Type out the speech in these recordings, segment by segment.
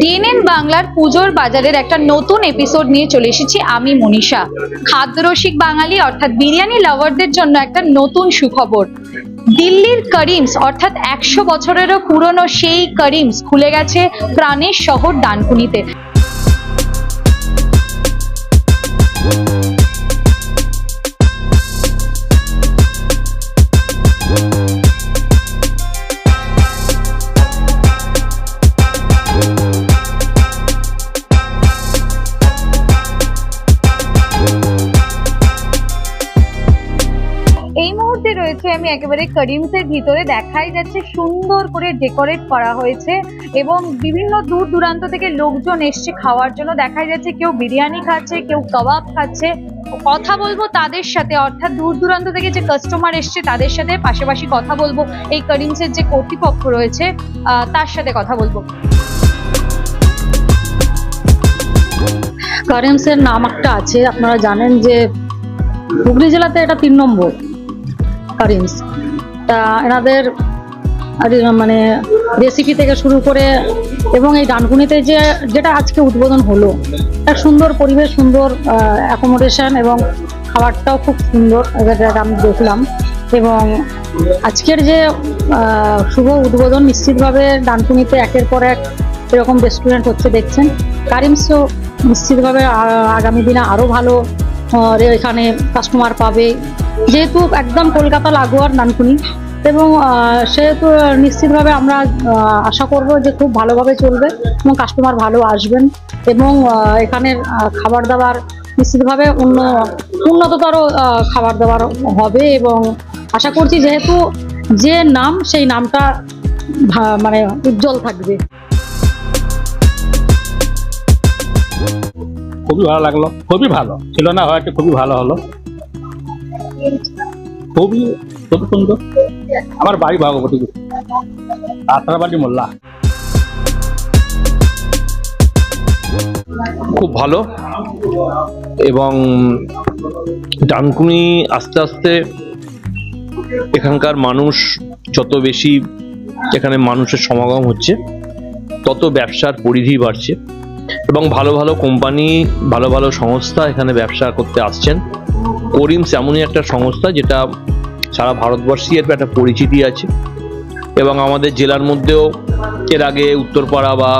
DNN বাংলার পুজোর বাজারের একটা নতুন এপিসোড নিয়ে চলে এসেছি আমি মনীষা। খাদ্যরসিক বাঙালি অর্থাৎ বিরিয়ানি লাভারদের জন্য একটা নতুন সুখবর। দিল্লির করিমস অর্থাৎ একশো বছরেরও পুরনো সেই করিমস খুলে গেছে প্রাণের শহর ডানকুনিতে। আমি একেবারে করিমসের ভিতরে দেখাই যাচ্ছে, সুন্দর করে ডেকোরেট করা হয়েছে এবং বিভিন্ন দূর দূরান্ত থেকে লোকজন এসছে খাওয়ার জন্য। দেখাই যাচ্ছে কেউ বিরিয়ানি খাচ্ছে, কেউ কাবাব খাচ্ছে। কথা বলব তাদের সাথে, অর্থাৎ দূর দূরান্ত থেকে যে কাস্টমার এসছে তাদের সাথে পাশাপাশি কথা বলব। এই করিমসের যে কর্তৃপক্ষ রয়েছে তার সাথে কথা বলব। কারেন্সের নাম একটা আছে, আপনারা জানেন যে হুগলি জেলাতে এটা তিন নম্বর। কারেন্স তা এনাদের মানে রেসিপি থেকে শুরু করে এবং এই ডানকুনিতে যে, যেটা আজকে উদ্বোধন হলো, এক সুন্দর পরিবেশ, সুন্দর অ্যাকোমোডেশন এবং খাবারটাও খুব সুন্দর যেটা আমি দেখলাম। এবং আজকের যে শুভ উদ্বোধন নিশ্চিতভাবে ডানকুনিতে একের পর এক এরকম রেস্টুরেন্ট হচ্ছে, দেখছেন। কারিমসও নিশ্চিতভাবে আগামী দিনে আরও ভালো এখানে কাস্টমার পাবে। যেহেতু একদম কলকাতা লাগোয়ার নানকুনি। এবং সেহেতু নিশ্চিতভাবে আমরা আশা করব যে খুব ভালোভাবে চলবে এবং কাস্টমার ভালো আসবেন। এবং এখানের খাবার দাবার নিশ্চিতভাবে উন্ন উন্নততর খাবার দাবার হবে এবং আশা করছি যেহেতু যে নাম, সেই নামটা মানে উজ্জ্বল থাকবে। খুবই ভালো লাগল, খুবই ভালো। ছিল না, হয়তো খুবই ভালো হলো। খুবই খুবই সুন্দর। আমার বাড়ি ভাগবতী আপনার বাড়ি মোল্লা। খুব ভালো। এবং ডানকুনি আস্তে আস্তে এখানকার মানুষ যত বেশি এখানে মানুষের সমাগম হচ্ছে, তত ব্যবসার পরিধি বাড়ছে। এবং ভালো ভালো কোম্পানি, ভালো ভালো সংস্থা এখানে ব্যবসা করতে আসছেন। করিমস এমনই একটা সংস্থা যেটা সারা ভারতবর্ষে এর একটা পরিচিতি আছে। এবং আমাদের জেলার মধ্যেও এর আগে উত্তরপাড়া বা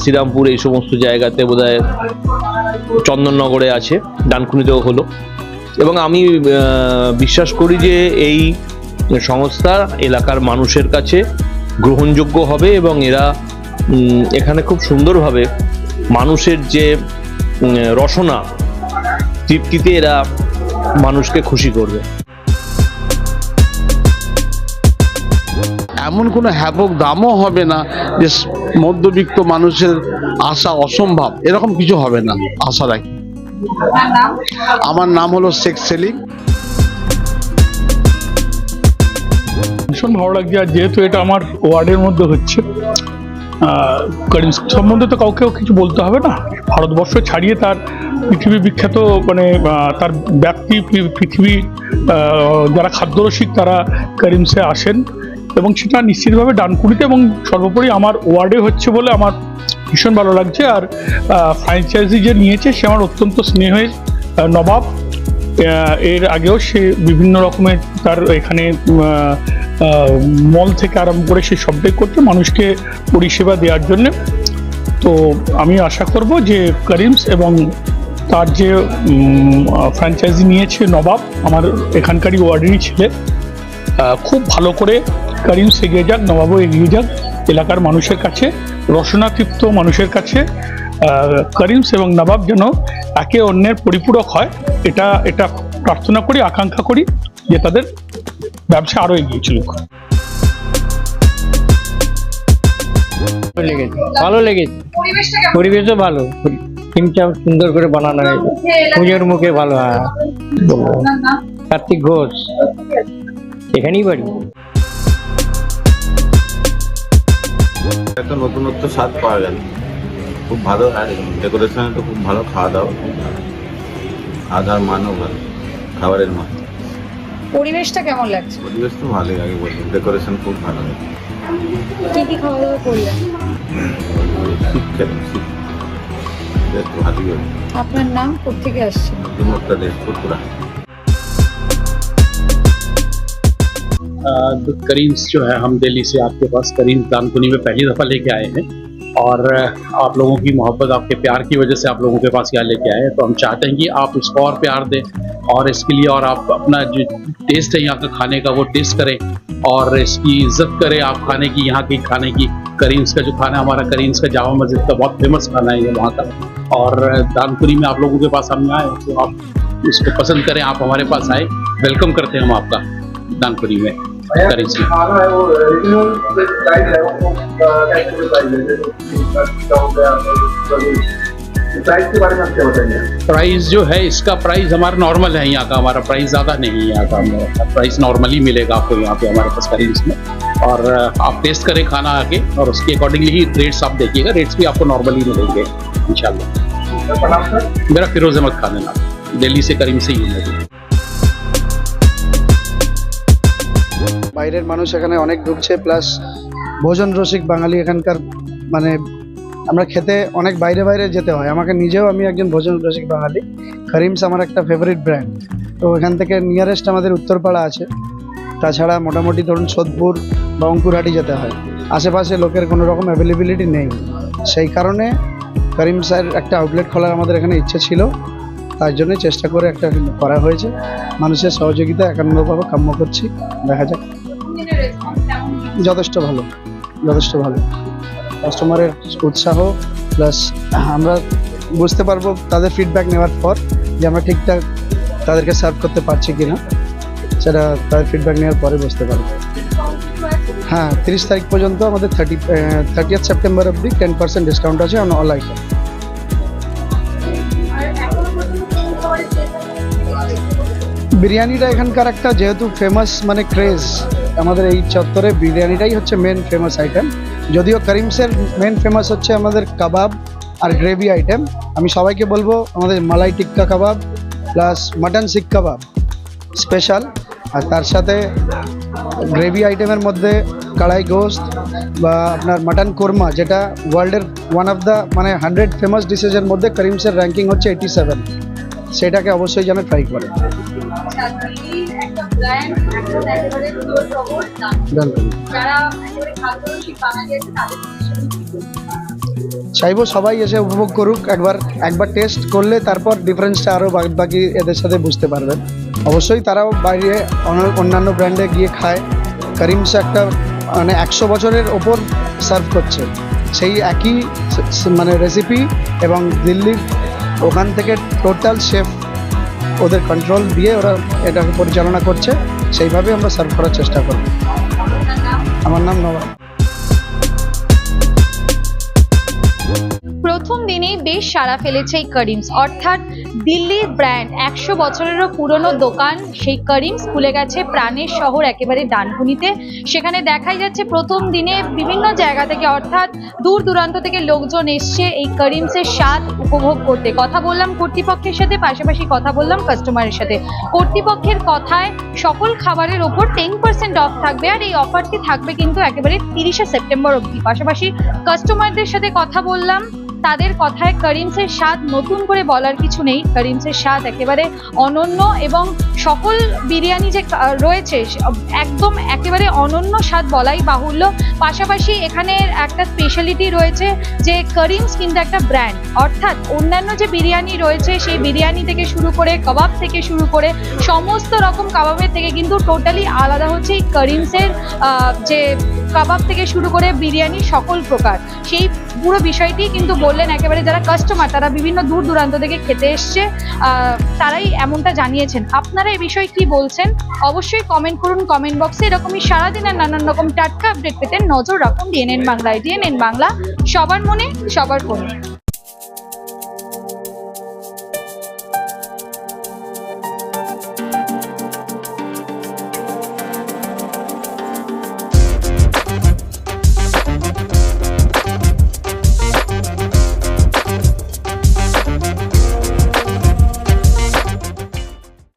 শ্রীরামপুর এই সমস্ত জায়গাতে বোধহয় চন্দননগরে আছে, ডানকুনিতেও হলো। এবং আমি বিশ্বাস করি যে এই সংস্থা এলাকার মানুষের কাছে গ্রহণযোগ্য হবে এবং এরা এখানে খুব সুন্দরভাবে মানুষের যে রসনা তৃপ্তিতে এরা মানুষকে খুশি করবে। এমন কোনো হ্যাপক দামও হবে না যে মধ্যবিত্ত মানুষের আশা অসম্ভব। এরকম কিছু হবে না আশা রাখি। আমার নাম হলো শেখ সেলিম। ভীষণ ভালো লাগছে আর যেহেতু এটা আমার ওয়ার্ডের মধ্যে হচ্ছে আহ, করিমস সম্বন্ধে তো কাউকেও কিছু বলতে হবে না। ভারতবর্ষ ছাড়িয়ে তার পৃথিবী বিখ্যাত মানে তার ব্যক্তি পৃথিবী যারা খাদ্যরসিক তারা করিমসে আসেন এবং সেটা নিশ্চিতভাবে ডানকুনিতে এবং সর্বোপরি আমার ওয়ার্ডে হচ্ছে বলে আমার ভীষণ ভালো লাগছে। আর ফ্র্যাঞ্চাইজি যে নিয়েছে সে আমার অত্যন্ত স্নেহের নবাব। এর আগেও সে বিভিন্ন রকমের তার এখানে মল থেকে আরম্ভ করে সে সবটাই করছে মানুষকে পরিষেবা দেওয়ার জন্য। তো আমি আশা করব যে করিমস এবং তার যে ফ্র্যাঞ্চাইজি নিয়েছে নবাব, আমার এখানকারই ওয়ার্ডেরই ছেলে খুব ভালো করে করিমস এগিয়ে যাক, নবাবও এগিয়ে যাক এলাকার মানুষের কাছে, রসনাতৃপ্ত মানুষের কাছে। করিমস এবং নবাব যেন একে অন্যের পরিপূরক হয় এটা এটা প্রার্থনা করি আকাঙ্ক্ষা করি যে তাদের ব্যবসা আরও এগিয়ে চলুক। ভালো লেগেছে ভালো লেগেছে। পরিবেশও ভালো থিমটা সুন্দর করে বানানো হয়েছে। পুজোর মুখে ভালো হ্যাঁ। কার্তিক ঘোষ এখানেই বাড়ি। একটা নতুনত্ব স্বাদ পাওয়া গেল খুব ভালো আর ডেকোরেশন তো খুব ভালো খাওয়া দাওয়া আধার মানও ভালো খাবারের মান পরিবেশটা কেমন লাগছে পরিবেশ তো ভালোই আগে বললাম ডেকোরেশন খুব ভালো কি কি খাওয়া দাওয়া করলেন শিখ খেলাম শিখ বেশ ভালোই হবে আপনার নাম কোথেকে আসছেন দুমকটা দেশ পুরপুরা अ, करीम्स जो है हम दिल्ली से आपके पास करीम दानकुनी में पहली दफ़ा लेके आए हैं और आप लोगों की मोहब्बत, आपके प्यार की वजह से आप लोगों के पास यहाँ लेके आए तो हम चाहते हैं कि आप इसको और प्यार दें और इसके लिए और आप अपना जो टेस्ट है यहाँ का खाने का, वो टेस्ट करें और इसकी इज़्ज़त करें। आप खाने की, यहाँ की खाने की, करीम्स का जो खाना हमारा करीम्स का जामा मस्जिद का बहुत फ़ेमस खाना है ये वहाँ का। और दानपुरी में आप लोगों के पास हम आए तो आप इसको पसंद करें, आप हमारे पास आए। वेलकम करते हैं हम आपका दानपुरी में। करीम्स में खाना है वो रीजनल प्राइस जो है इसका प्राइस हमारा नॉर्मल है यहाँ का हमारा प्राइस ज़्यादा नहीं है यहाँ का हमारा प्राइस नॉर्मली मिलेगा आपको यहाँ पे हमारे पास करीब में और आप टेस्ट करें खाना आके और उसके अकॉर्डिंगली ही रेट्स आप देखिएगा रेट्स भी आपको नॉर्मली मिलेंगे इंशाल्लाह। प्रणाम मेरा फिरोज अहमद खान है नाम दिल्ली से करीम से ही हूँ বাইরের মানুষ এখানে অনেক ঢুকছে প্লাস ভোজন রসিক বাঙালি এখানকার মানে আমরা খেতে অনেক বাইরে বাইরে যেতে হয়। আমাকে নিজেও আমি একজন ভোজন রসিক বাঙালি। করিমস আমার একটা ফেভারিট ব্র্যান্ড তো এখান থেকে নিয়ারেস্ট আমাদের উত্তরপাড়া আছে। তাছাড়া মোটামুটি ধরুন সোদপুর বা অঙ্কুরহাটি যেতে হয়। আশেপাশে লোকের কোনো রকম অ্যাভেলেবিলিটি নেই। সেই কারণে করিমসের একটা আউটলেট খোলার আমাদের এখানে ইচ্ছে ছিল। তার জন্য চেষ্টা করে একটা করা হয়েছে। মানুষের সহযোগিতা একান্নভাবে কাম্য করছি। দেখা যাক। যথেষ্ট ভালো যথেষ্ট ভালো। কাস্টমারের উৎসাহ প্লাস আমরা বুঝতে পারব তাদের ফিডব্যাক নেওয়ার পর যে আমরা ঠিকঠাক তাদেরকে সার্ভ করতে পারছি কিনা, সেটা তাদের ফিডব্যাক নেওয়ার পরে বুঝতে পারব। হ্যাঁ তিরিশ তারিখ পর্যন্ত আমাদের থার্টি থার্টিয়াথ সেপ্টেম্বর অবধি টেন পার্সেন্ট ডিসকাউন্ট আছে অন অল আইটেম বিরিয়ানিটা এখানকার একটা যেহেতু ফেমাস মানে ক্রেজ আমাদের এই চত্বরে বিরিয়ানিটাই হচ্ছে মেন ফেমাস আইটেম যদিও করিমসের মেন ফেমাস হচ্ছে আমাদের কাবাব আর গ্রেভি আইটেম আমি সবাইকে বলব, আমাদের malai tikka kebab plus mutton seekh kebab special আর তার সাথে গ্রেভি আইটেমের মধ্যে কড়াই গোস্ত বা আপনার মাটন কোরমা যেটা ওয়ার্ল্ডের ওয়ান অফ দ্য মানে হান্ড্রেড ফেমাস ডিশেজের মধ্যে করিমসের র্যাঙ্কিং হচ্ছে এইটি সেভেন সেটাকে অবশ্যই যেন ট্রাই করে। Welcome. চাইব সবাই এসে উপভোগ করুক একবার একবার টেস্ট করলে তারপর ডিফারেন্সটা আরও বাকি এদের সাথে বুঝতে পারবেন। অবশ্যই তারাও বাইরে অন্য- অন্যান্য ব্র্যান্ডে গিয়ে খায়। করিমস একটা মানে একশো বছরের ওপর সার্ভ করছে। সেই একই মানে রেসিপি এবং দিল্লির ওখান থেকে টোটাল শেফ ওদের কন্ট্রোল দিয়ে ওরা এটাকে পরিচালনা করছে সেইভাবে আমরা সার্ভ করার চেষ্টা করব। আমার নাম নবাব। প্রথম দিনেই বেশ সাড়া ফেলেছে এই করিমস অর্থাৎ দিল্লির ব্র্যান্ড একশো বছরেরও পুরনো দোকান, সেই করিমস খুলে গেছে প্রাণের শহর একেবারে ডানকুনিতে। সেখানে দেখাই যাচ্ছে প্রথম দিনে বিভিন্ন জায়গা থেকে, অর্থাৎ দূর দূরান্ত থেকে লোকজন এসছে এই করিমসের স্বাদ উপভোগ করতে। কথা বললাম কর্তৃপক্ষের সাথে, পাশাপাশি কথা বললাম কাস্টমারের সাথে। কর্তৃপক্ষের কথায় সকল খাবারের ওপর টেন পার্সেন্ট অফ থাকবে আর এই অফারটি থাকবে কিন্তু একেবারে তিরিশে সেপ্টেম্বর অবধি। পাশাপাশি কাস্টমারদের সাথে কথা বললাম তাদের কথায় করিমসের স্বাদ নতুন করে বলার কিছু নেই। করিমসের স্বাদ একেবারে অনন্য এবং সকল বিরিয়ানি যে রয়েছে একদম একেবারে অনন্য স্বাদ বলাই বাহুল্য। পাশাপাশি এখানে একটা স্পেশালিটি রয়েছে যে করিমস কিন্তু একটা ব্র্যান্ড অর্থাৎ অন্যান্য যে বিরিয়ানি রয়েছে, সেই বিরিয়ানি থেকে শুরু করে কাবাব থেকে শুরু করে সমস্ত রকম কাবাবের থেকে কিন্তু টোটালি আলাদা হচ্ছে এই করিমসের যে কাবাব থেকে শুরু করে বিরিয়ানি সকল প্রকার। সেই পুরো বিষয়টি কিন্তু বললেন একেবারে যারা কাস্টমার তারা বিভিন্ন দূর দূরান্ত থেকে খেতে এসছে তারাই এমনটা জানিয়েছেন। আপনারা এ বিষয়ে কি বলছেন? অবশ্যই কমেন্ট করুন কমেন্ট বক্সে এরকমই সারাদিনের নানান রকম টাটকা আপডেট পেতে নজর রাখুন ডিএনএন বাংলায় ডিএনএন বাংলা সবার মনে, সবার ফোনে